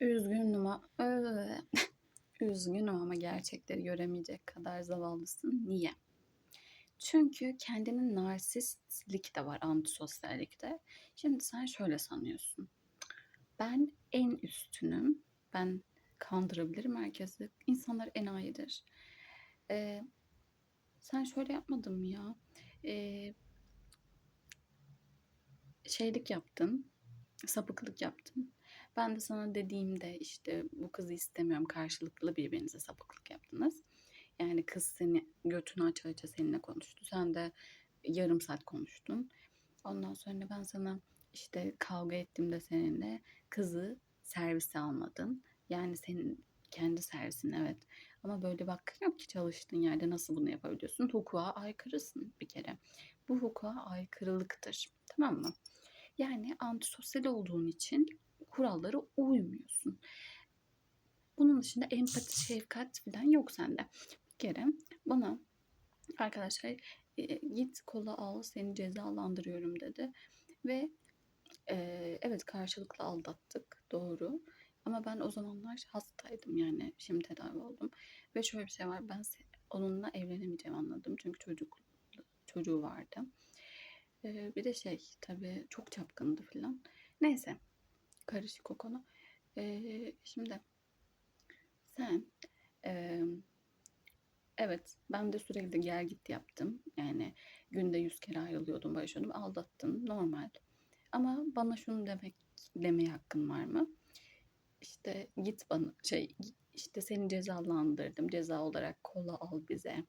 Üzgünüm ama üzgünüm ama gerçekleri göremeyecek kadar zavallısın. Niye? Çünkü kendinin narsistlik de var antisosyallikte. Şimdi sen şöyle sanıyorsun. Ben en üstünüm. Ben kandırabilirim herkesi. İnsanlar enayidir. Ee, sen şöyle yapmadın mı ya? Ee, şeylik yaptın. Sapıklık yaptın. Ben de sana dediğimde işte bu kızı istemiyorum karşılıklı birbirinize sapıklık yaptınız. Yani kız seni götünü aça aça seninle konuştu. Sen de yarım saat konuştun. Ondan sonra ben sana işte kavga ettim de seninle kızı servise almadın. Yani senin kendi servisin evet. Ama böyle bak yok ki çalıştığın yerde nasıl bunu yapabiliyorsun? Hukuka aykırısın bir kere. Bu hukuka aykırılıktır. Tamam mı? Yani antisosyal olduğun için kurallara uymuyorsun. Bunun dışında empati, şefkat falan yok sende. Bir kere bana arkadaşlar e, git kola al seni cezalandırıyorum dedi. Ve e, evet karşılıklı aldattık doğru. Ama ben o zamanlar hastaydım yani şimdi tedavi oldum. Ve şöyle bir şey var ben onunla evlenemeyeceğim anladım. Çünkü çocuk çocuğu vardı. E, bir de şey tabii çok çapkındı falan. Neyse karışık o konu. Ee, şimdi sen e, evet ben de sürekli gel git yaptım. Yani günde yüz kere ayrılıyordum, barışıyordum. Aldattın normal. Ama bana şunu demek demeye hakkın var mı? İşte git bana şey işte seni cezalandırdım. Ceza olarak kola al bize.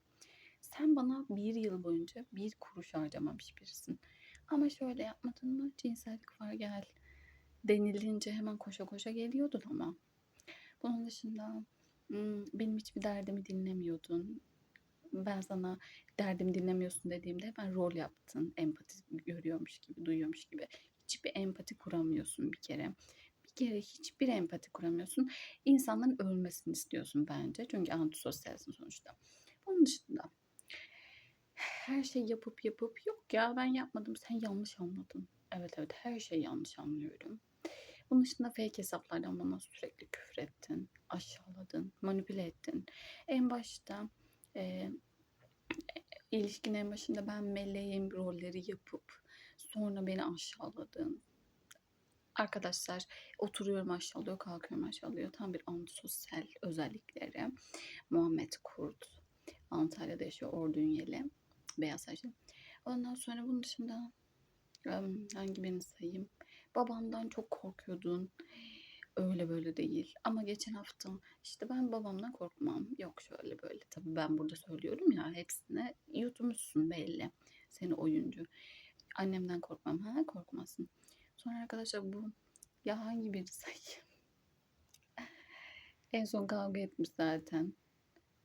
Sen bana bir yıl boyunca bir kuruş harcamamış birisin. Ama şöyle yapmadın mı? Cinsellik var gel denilince hemen koşa koşa geliyordun ama. Bunun dışında benim hiçbir derdimi dinlemiyordun. Ben sana derdimi dinlemiyorsun dediğimde hemen rol yaptın. Empati görüyormuş gibi, duyuyormuş gibi. Hiçbir empati kuramıyorsun bir kere. Bir kere hiçbir empati kuramıyorsun. İnsanların ölmesini istiyorsun bence. Çünkü antisosyalsin sonuçta. Bunun dışında her şey yapıp yapıp yok ya ben yapmadım sen yanlış anladın. Evet evet her şeyi yanlış anlıyorum. Bunun dışında fake hesaplardan bana sürekli küfür ettin, aşağıladın, manipüle ettin. En başta e, ilişkinin en başında ben meleğim rolleri yapıp sonra beni aşağıladın. Arkadaşlar oturuyorum aşağılıyor, kalkıyorum aşağılıyor. Tam bir antisosyal özellikleri. Muhammed Kurt. Antalya'da yaşıyor, Ordu Ünyeli. Beyaz saçlı. Ondan sonra bunun dışında hangi birini sayayım? Babamdan çok korkuyordun. Öyle böyle değil. Ama geçen hafta işte ben babamdan korkmam. Yok şöyle böyle. Tabii ben burada söylüyorum ya hepsine yutmuşsun belli. Seni oyuncu. Annemden korkmam. Ha korkmasın. Sonra arkadaşlar bu ya hangi biri sayayım? en son kavga etmiş zaten.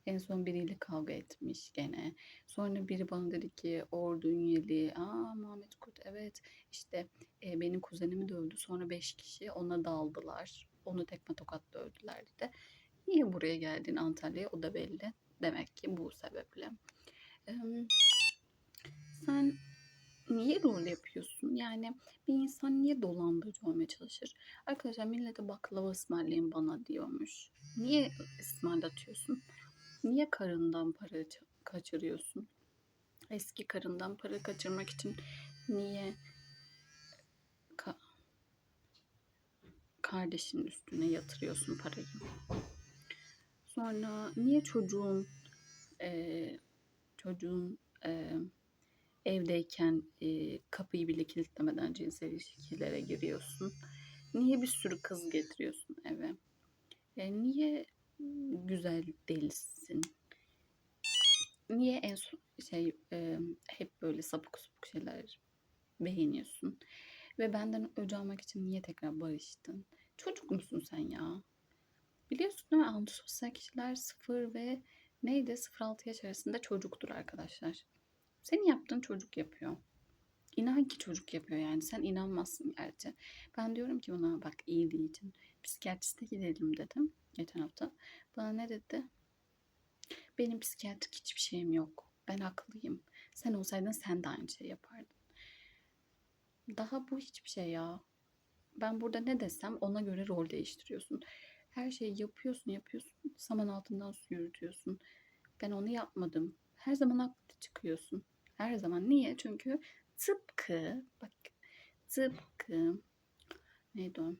En son biriyle kavga etmiş gene. Sonra biri bana dedi ki Ordu Ünyeli. Aa Muhammed Kurt evet işte e, benim kuzenimi dövdü. Sonra beş kişi ona daldılar. Onu tekme tokat dövdüler dedi. Niye buraya geldin Antalya'ya o da belli. Demek ki bu sebeple. Ee, sen niye rol yapıyorsun? Yani bir insan niye dolandırıcı olmaya çalışır? Arkadaşlar millete baklava ısmarlayın bana diyormuş. Niye ısmarlatıyorsun? Niye karından para kaçırıyorsun? Eski karından para kaçırmak için niye ka kardeşinin üstüne yatırıyorsun parayı? Sonra niye çocuğun e, çocuğun e, evdeyken e, kapıyı bile kilitlemeden cinsel ilişkilere giriyorsun? Niye bir sürü kız getiriyorsun eve? E, niye güzel değilsin? Niye en son şey e, hep böyle sapık sapık şeyler beğeniyorsun? Ve benden öc almak için niye tekrar barıştın? Çocuk musun sen ya? Biliyorsun değil mi? Antisosyal kişiler 0 ve neydi 0-6 yaş arasında çocuktur arkadaşlar. Senin yaptığın çocuk yapıyor. İnan ki çocuk yapıyor yani. Sen inanmazsın gerçi. Ben diyorum ki buna bak iyi için psikiyatriste gidelim dedim geçen hafta. Bana ne dedi? Benim psikiyatrik hiçbir şeyim yok. Ben haklıyım. Sen olsaydın sen de aynı şey yapardın. Daha bu hiçbir şey ya. Ben burada ne desem ona göre rol değiştiriyorsun. Her şeyi yapıyorsun yapıyorsun. Saman altından su yürütüyorsun. Ben onu yapmadım. Her zaman haklı çıkıyorsun. Her zaman. Niye? Çünkü tıpkı bak tıpkı neydi o?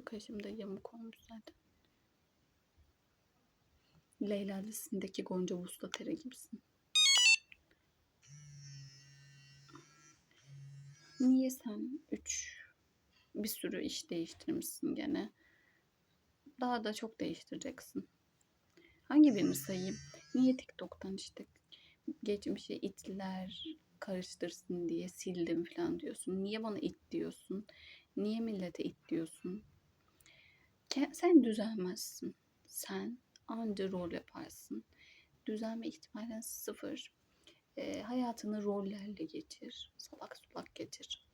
Şu kaşımda yamuk olmuş zaten. Leyla dizisindeki Gonca Vuslatere gibisin. Niye sen üç bir sürü iş değiştirmişsin gene? Daha da çok değiştireceksin. Hangi birini sayayım? Niye TikTok'tan işte geçmişe itler karıştırsın diye sildim falan diyorsun? Niye bana it diyorsun? Niye millete it diyorsun? Sen düzelmezsin. Sen anca rol yaparsın. Düzelme ihtimalin sıfır. E, hayatını rollerle geçir. Salak sulak geçir.